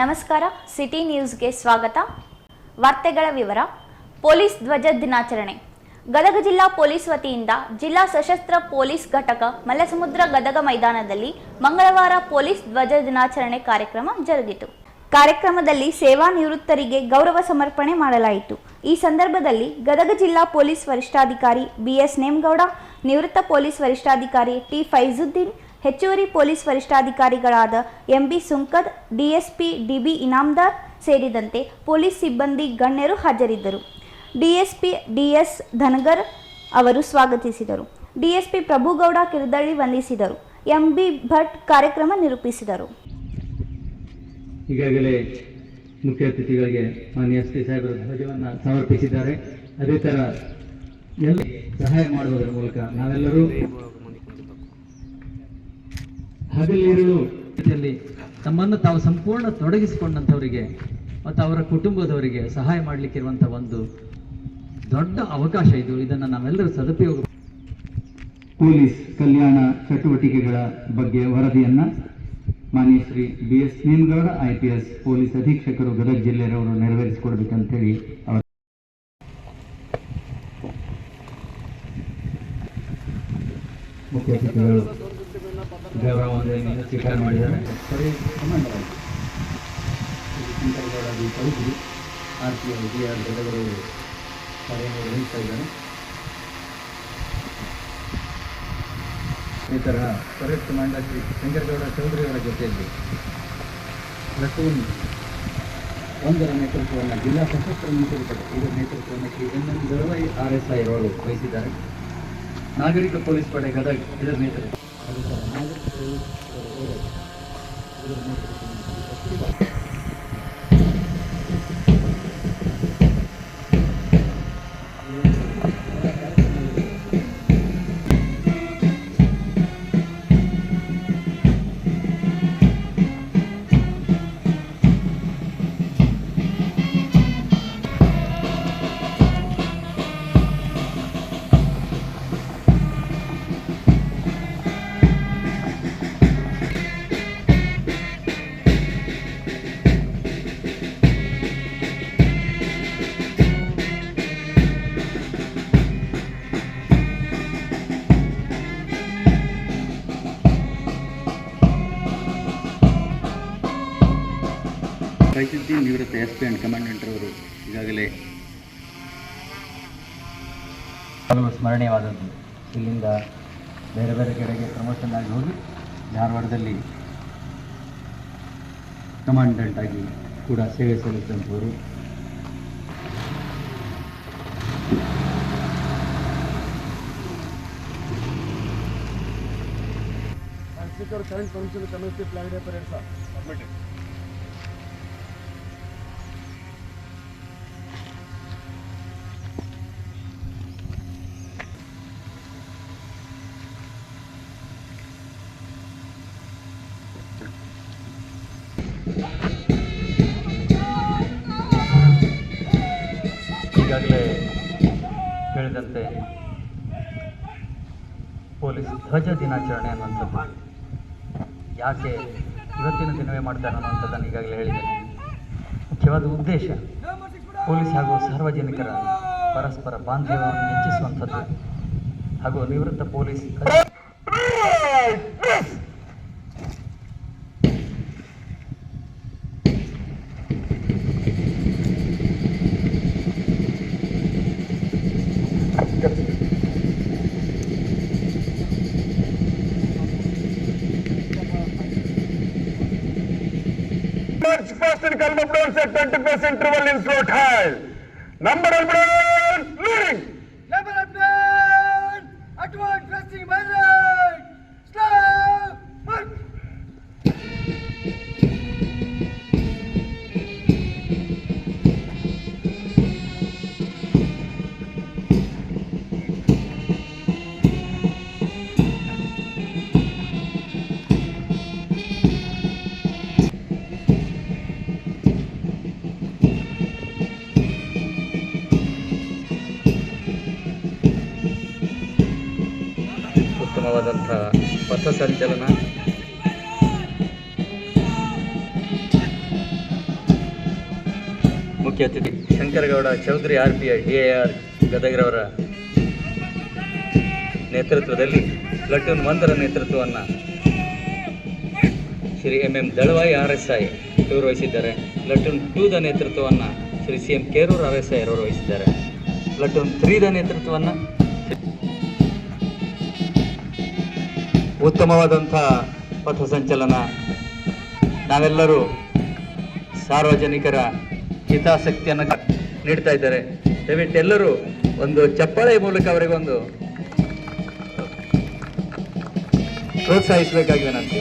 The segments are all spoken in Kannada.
ನಮಸ್ಕಾರ ಸಿಟಿ ನ್ಯೂಸ್ಗೆ ಸ್ವಾಗತ. ವಾರ್ತೆಗಳ ವಿವರ. ಪೊಲೀಸ್ ಧ್ವಜ ದಿನಾಚರಣೆ. ಗದಗ ಜಿಲ್ಲಾ ಪೊಲೀಸ್ ವತಿಯಿಂದ ಜಿಲ್ಲಾ ಸಶಸ್ತ್ರ ಪೊಲೀಸ್ ಘಟಕ ಮಲ್ಲಸಮುದ್ರ ಗದಗ ಮೈದಾನದಲ್ಲಿ ಮಂಗಳವಾರ ಪೊಲೀಸ್ ಧ್ವಜ ದಿನಾಚರಣೆ ಕಾರ್ಯಕ್ರಮ ಜರುಗಿತು. ಕಾರ್ಯಕ್ರಮದಲ್ಲಿ ಸೇವಾ ನಿವೃತ್ತರಿಗೆ ಗೌರವ ಸಮರ್ಪಣೆ ಮಾಡಲಾಯಿತು. ಈ ಸಂದರ್ಭದಲ್ಲಿ ಗದಗ ಜಿಲ್ಲಾ ಪೊಲೀಸ್ ವರಿಷ್ಠಾಧಿಕಾರಿ ಬಿಎಸ್ ನೇಮಗೌಡ, ನಿವೃತ್ತ ಪೊಲೀಸ್ ವರಿಷ್ಠಾಧಿಕಾರಿ ಟಿ ಫೈಜುದ್ದೀನ್ ಹೆಚ್ಚುವರಿ police ವರಿಷ್ಠಾಧಿಕಾರಿಗಳಾದ MB Sunkad, DSP DB Inamdar ಸೇರಿದಂತೆ ಪೊಲೀಸ್ ಸಿಬ್ಬಂದಿ ಗಣ್ಯರು ಹಾಜರಿದ್ದರು. ಡಿಎಸ್ಪಿ ಡಿಎಸ್ ಧನಗರ್ ಅವರು ಸ್ವಾಗತಿಸಿದರು. ಡಿಎಸ್ಪಿ ಪ್ರಭುಗೌಡ ಕಿರ್ದಳ್ಳಿ ವಂದಿಸಿದರು. ಎಂಬಿ ಭಟ್ ಕಾರ್ಯಕ್ರಮ ನಿರೂಪಿಸಿದರು. ಈಗಾಗಲೇ ಮುಖ್ಯ ಅತಿಥಿಗಳಿಗೆ ಮಾನ್ಯ ಎಸ್ ಪಿ ಸಾಹೇಬರು ಧ್ವಜವನ್ನು ಸಮರ್ಪಿಸಿದ್ದಾರೆ. ಅದೇ ಥರ ಎಲ್ಲ ಸಹಾಯ ಮಾಡುವುದರ ಮೂಲಕ ನಾವೆಲ್ಲರೂ ಹಗಲಿರುಳು ತಮ್ಮನ್ನು ತಾವು ಸಂಪೂರ್ಣ ತೊಡಗಿಸಿಕೊಂಡಂಥವರಿಗೆ ಮತ್ತು ಅವರ ಕುಟುಂಬದವರಿಗೆ ಸಹಾಯ ಮಾಡಲಿಕ್ಕಿರುವಂಥ ಒಂದು ದೊಡ್ಡ ಅವಕಾಶ ಇದು. ಇದನ್ನು ನಾವೆಲ್ಲರೂ ಸದುಪಯೋಗ ಪೊಲೀಸ್ ಕಲ್ಯಾಣ ಚಟುವಟಿಕೆಗಳ ಬಗ್ಗೆ ವರದಿಯನ್ನ ಮಾನ್ಯ Shri B S Nemagowda I P S police ಅಧೀಕ್ಷಕರು Gadag ಜಿಲ್ಲೆಯವರು ನೆರವೇರಿಸಿಕೊಡ್ಬೇಕಂತೇಳಿ ಅವರು ಮುಖ್ಯ ಅತಿಥಿಗಳು ಗೌರವವನ್ನು ಸ್ವೀಕಾರ ಮಾಡಿದ್ದಾರೆ. ಸರಿ commander Shankaragowda B Chaudhari R P I B R ಗದಗರು ಕಾರ್ಯನಿರ್ವಹಿಸ್ತಾ ಇದ್ದಾರೆ ಈ ಥರ ಪರೇಡ್ ಕಮಾಂಡರ್ ಶ್ರೀ ಶಂಕರಗೌಡ ಚೌಧರಿ ಅವರ ಜೊತೆಯಲ್ಲಿ ಪ್ಲಟೂನ್ ಒಂದರ ನೇತೃತ್ವವನ್ನು ಜಿಲ್ಲಾ ಸಶಸ್ತ್ರ ಮೀಸಲು ಇದರ ನೇತೃತ್ವವನ್ನು Shri N N Dalavayi R S I ಅವರು ವಹಿಸಿದ್ದಾರೆ. ನಾಗರಿಕ ಪೊಲೀಸ್ ಪಡೆ ಗದಗ ಇದರ ನೇತೃತ್ವ ಅದೇ ಥರ ನಾಗರಿಕ ಪೊಲೀಸ್ ಪಡೆ ಗದಗ ಫೈಸುದ್ದೀನ್ ನಿವೃತ್ತ ಎಸ್ ಪಿ ಆ್ಯಂಡ್ ಕಮಾಂಡೆಂಟ್ ಅವರು ಈಗಾಗಲೇ ಹಲವು ಸ್ಮರಣೀಯವಾದದ್ದು ಇಲ್ಲಿಂದ ಬೇರೆ ಬೇರೆ ಕಡೆಗೆ ಪ್ರಮೋಷನ್ ಆಗಿ ಹೋಗಿ ಧಾರವಾಡದಲ್ಲಿ ಕಮಾಂಡೆಂಟ್ ಆಗಿ ಕೂಡ ಸೇವೆ ಸಲ್ಲಿಸಿದಂಥವರು current current council parade, sir. Submitted. ಈಗಾಗಲೇ ಹೇಳಿದಂತೆ ಪೊಲೀಸ್ ಧ್ವಜ ದಿನಾಚರಣೆ ಅನ್ನುವಂಥದ್ದು. ಯಾಕೆ ಇವತ್ತಿನ ದಿನವೇ ಮಾಡ್ತಾರೆ ಅನ್ನುವಂಥದ್ದನ್ನು ಈಗಾಗಲೇ ಹೇಳಿದ್ದೇನೆ ಮುಖ್ಯವಾದ ಉದ್ದೇಶ ಪೊಲೀಸ್ ಹಾಗೂ ಸಾರ್ವಜನಿಕರ ಪರಸ್ಪರ ಬಾಂಧವ್ಯವನ್ನು ಹೆಚ್ಚಿಸುವಂಥದ್ದು ಹಾಗೂ ನಿವೃತ್ತ police members at 20% interval in slot high. Number of members, leading. Number of members, advanced dressing, ಉತ್ತಮವಾದಂಥ ಪಥ ಸಂಚಲನ. ಮುಖ್ಯ ಅತಿಥಿ, Shankaragowda Chaudhari R P I D R ಗದಗಿರವರ ನೇತೃತ್ವದಲ್ಲಿ ಪ್ಲಟೂನ್ ಒಂದರ ನೇತೃತ್ವವನ್ನು Shri M M Dalavayi R S I ಇವರು ವಹಿಸಿದ್ದಾರೆ ಪ್ಲಟೂನ್ ಟೂದ ನೇತೃತ್ವವನ್ನು Shri C M Kerur R S I ಅವರು ವಹಿಸಿದ್ದಾರೆ ಪ್ಲಟೂನ್ ತ್ರೀದ ನೇತೃತ್ವವನ್ನು ಉತ್ತಮವಾದಂಥ ಪಥಸಂಚಲನ. ನಾವೆಲ್ಲರೂ ಸಾರ್ವಜನಿಕರ ಹಿತಾಸಕ್ತಿಯನ್ನು ನೀಡ್ತಾ ಇದ್ದಾರೆ. ದಯವಿಟ್ಟು ಎಲ್ಲರೂ ಒಂದು ಚಪ್ಪಾಳೆ ಮೂಲಕ ಅವರಿಗೆ ಒಂದು ಪ್ರೋತ್ಸಾಹಿಸಬೇಕಾಗಿ ವಿನಂತಿ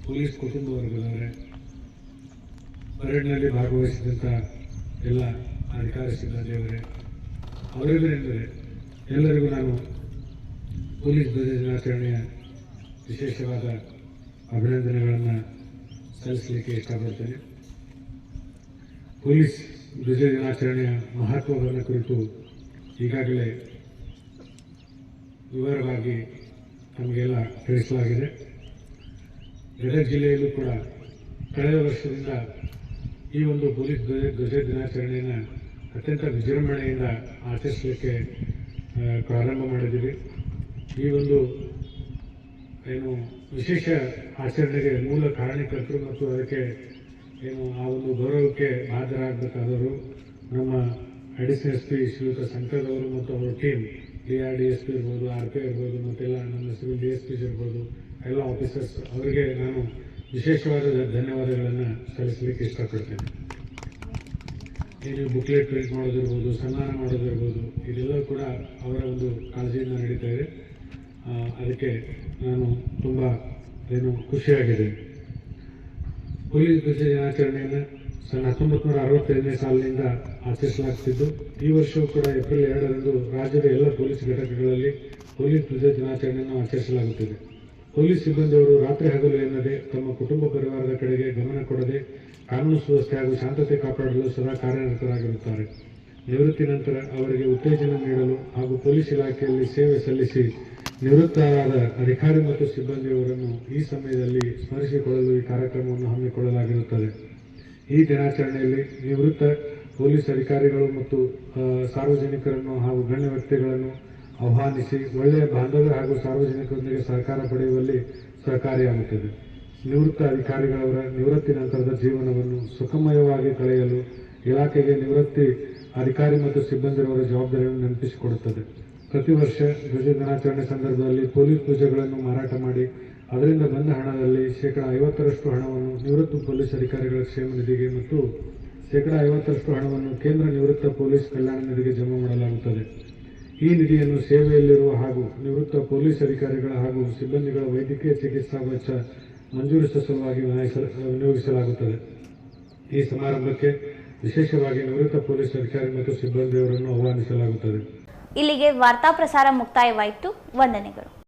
ಪೊಲೀಸ್ ಕುಟುಂಬ ವರ್ಗದವರೇ ಪರೇಡ್ನಲ್ಲಿ ಭಾಗವಹಿಸಿದಂಥ ಎಲ್ಲ ಅಧಿಕಾರ ಸಿಬ್ಬಂದಿಯವರೇ ಅವರೆಲ್ಲರೆಂದರೆ ಎಲ್ಲರಿಗೂ ನಾನು ಪೊಲೀಸ್ ಧ್ವಜ ದಿನಾಚರಣೆಯ ವಿಶೇಷವಾದ ಅಭಿನಂದನೆಗಳನ್ನು ಸಲ್ಲಿಸಲಿಕ್ಕೆ ಇಷ್ಟಪಡ್ತೇನೆ. ಪೊಲೀಸ್ ಧ್ವಜ ದಿನಾಚರಣೆಯ ಮಹತ್ವವನ್ನು ಕುರಿತು ಈಗಾಗಲೇ ವಿವರವಾಗಿ ನಮಗೆಲ್ಲ ತಿಳಿಸಲಾಗಿದೆ. ಗದಗ ಜಿಲ್ಲೆಯಲ್ಲೂ ಕೂಡ ಕಳೆದ ವರ್ಷದಿಂದ ಈ ಒಂದು ಪೊಲೀಸ್ ಧ್ವಜ ಧ್ವಜ ದಿನಾಚರಣೆಯನ್ನು ಅತ್ಯಂತ ವಿಜೃಂಭಣೆಯಿಂದ ಆಚರಿಸಲಿಕ್ಕೆ ಪ್ರಾರಂಭ ಮಾಡಿದ್ದೀವಿ. ಈ ಒಂದು ಏನು ವಿಶೇಷ ಆಚರಣೆಗೆ ಮೂಲ ಕಾರಣೀಕರ್ತರು ಮತ್ತು ಅದಕ್ಕೆ ಏನು ಆ ಒಂದು ಗೌರವಕ್ಕೆ ಹಾಜರಾಗಬೇಕಾದವರು ನಮ್ಮ ಅಡಿಷನಲ್ ಎಸ್ ಪಿ ಶ್ರೀಯುತ ಸಂಕದವರು ಮತ್ತು ಅವರ team, D R D S P ಇರ್ಬೋದು, ಆರ್ ಪಿ ಇರ್ಬೋದು, ಮತ್ತೆಲ್ಲ ನಮ್ಮ ಸಿವಿಲ್ ಡಿ ಎಸ್ ಪಿಸ್ ಇರ್ಬೋದು, ಎಲ್ಲ ಆಫೀಸರ್ಸ್ ಅವರಿಗೆ ನಾನು ವಿಶೇಷವಾದ ಧನ್ಯವಾದಗಳನ್ನು ಸಲ್ಲಿಸಲಿಕ್ಕೆ ಇಷ್ಟಪಡ್ತೇನೆ. ಏನು ಬುಕ್ಲೆಟ್ ಪ್ರಿಂಟ್ ಮಾಡೋದಿರ್ಬೋದು, ಸನ್ಮಾನ ಮಾಡೋದಿರ್ಬೋದು ಇದೆಲ್ಲ ಕೂಡ ಅವರ ಒಂದು ಕಾಳಜಿಯಿಂದ ನಡೀತಾ ಇದೆ. ಅದಕ್ಕೆ ನಾನು ತುಂಬ, ಏನು ಖುಷಿಯಾಗಿದೆ. ಪೊಲೀಸ್ ಧ್ವಜ ದಿನಾಚರಣೆಯನ್ನು ಸನ್ ಹತ್ತೊಂಬತ್ತು ನೂರ ಅರವತ್ತೈದನೇ ಸಾಲಿನಿಂದ ಆಚರಿಸಲಾಗುತ್ತಿದ್ದು, ಈ ವರ್ಷವೂ ಕೂಡ ಏಪ್ರಿಲ್ ಎರಡರಂದು ರಾಜ್ಯದ ಎಲ್ಲ ಪೊಲೀಸ್ ಘಟಕಗಳಲ್ಲಿ ಪೊಲೀಸ್ ಧ್ವಜ ದಿನಾಚರಣೆಯನ್ನು ಆಚರಿಸಲಾಗುತ್ತಿದೆ. ಪೊಲೀಸ್ ಸಿಬ್ಬಂದಿಯವರು ರಾತ್ರಿ ಹಗಲು ಎನ್ನದೆ ತಮ್ಮ ಕುಟುಂಬ ಪರಿವಾರದ ಕಡೆಗೆ ಗಮನ ಕೊಡದೆ ಕಾನೂನು ಸುವ್ಯವಸ್ಥೆ ಹಾಗೂ ಶಾಂತತೆ ಕಾಪಾಡಲು ಸದಾ ಕಾರ್ಯನಿರತರಾಗಿರುತ್ತಾರೆ. ನಿವೃತ್ತಿ ನಂತರ ಅವರಿಗೆ ಉತ್ತೇಜನ ನೀಡಲು ಹಾಗೂ ಪೊಲೀಸ್ ಇಲಾಖೆಯಲ್ಲಿ ಸೇವೆ ಸಲ್ಲಿಸಿ ನಿವೃತ್ತರಾದ ಅಧಿಕಾರಿ ಮತ್ತು ಸಿಬ್ಬಂದಿಯವರನ್ನು ಈ ಸಮಯದಲ್ಲಿ ಸ್ಮರಿಸಿಕೊಳ್ಳಲು ಈ ಕಾರ್ಯಕ್ರಮವನ್ನು ಹಮ್ಮಿಕೊಳ್ಳಲಾಗಿರುತ್ತದೆ. ಈ ದಿನಾಚರಣೆಯಲ್ಲಿ ನಿವೃತ್ತ ಪೊಲೀಸ್ ಅಧಿಕಾರಿಗಳು ಮತ್ತು ಸಾರ್ವಜನಿಕರನ್ನು ಹಾಗೂ ಗಣ್ಯ ವ್ಯಕ್ತಿಗಳನ್ನು ಆಹ್ವಾನಿಸಿ ಒಳ್ಳೆಯ ಬಾಂಧವ್ಯ ಹಾಗೂ ಸಾರ್ವಜನಿಕರೊಂದಿಗೆ ಸಹಕಾರ ಪಡೆಯುವಲ್ಲಿ ಸಹಕಾರಿಯಾಗುತ್ತದೆ. ನಿವೃತ್ತ ಅಧಿಕಾರಿಗಳವರ ನಿವೃತ್ತಿ ನಂತರದ ಜೀವನವನ್ನು ಸುಖಮಯವಾಗಿ ಕಳೆಯಲು ಇಲಾಖೆಗೆ ನಿವೃತ್ತಿ ಅಧಿಕಾರಿ ಮತ್ತು ಸಿಬ್ಬಂದಿಯವರ ಜವಾಬ್ದಾರಿಯನ್ನು ನೆನಪಿಸಿಕೊಡುತ್ತದೆ. ಪ್ರತಿ ವರ್ಷ ಧ್ವಜ ದಿನಾಚರಣೆ ಸಂದರ್ಭದಲ್ಲಿ ಪೊಲೀಸ್ ಧ್ವಜಗಳನ್ನು ಮಾರಾಟ ಮಾಡಿ, ಅದರಿಂದ ಬಂದ ಹಣದಲ್ಲಿ ಶೇಕಡ ಐವತ್ತರಷ್ಟು ಹಣವನ್ನು ನಿವೃತ್ತ ಪೊಲೀಸ್ ಅಧಿಕಾರಿಗಳ ಕ್ಷೇಮ ನಿಧಿಗೆ ಮತ್ತು ಶೇಕಡ ಐವತ್ತರಷ್ಟು ಹಣವನ್ನು ಕೇಂದ್ರ ನಿವೃತ್ತ ಪೊಲೀಸ್ ಕಲ್ಯಾಣ ನಿಧಿಗೆ ಜಮಾ ಮಾಡಲಾಗುತ್ತದೆ. ಈ ನಿಧಿಯನ್ನು ಸೇವೆಯಲ್ಲಿರುವ ಹಾಗೂ ನಿವೃತ್ತ ಪೊಲೀಸ್ ಅಧಿಕಾರಿಗಳ ಹಾಗೂ ಸಿಬ್ಬಂದಿಗಳ ವೈದ್ಯಕೀಯ ಚಿಕಿತ್ಸಾ ವೆಚ್ಚ ಮಂಜೂರಿಸುವ ಸಲುವಾಗಿ ವಿನಿಯೋಗಿಸಲಾಗುತ್ತದೆ. ಈ ಸಮಾರಂಭಕ್ಕೆ ವಿಶೇಷವಾಗಿ ನಿವೃತ್ತ ಪೊಲೀಸ್ ಅಧಿಕಾರಿ ಮತ್ತು ಸಿಬ್ಬಂದಿಯವರನ್ನು ಆಹ್ವಾನಿಸಲಾಗುತ್ತದೆ. ಇಲ್ಲಿಗೆ ವಾರ್ತಾ ಪ್ರಸಾರ ಮುಕ್ತಾಯವಾಯಿತು. ವಂದನೆಗಳು.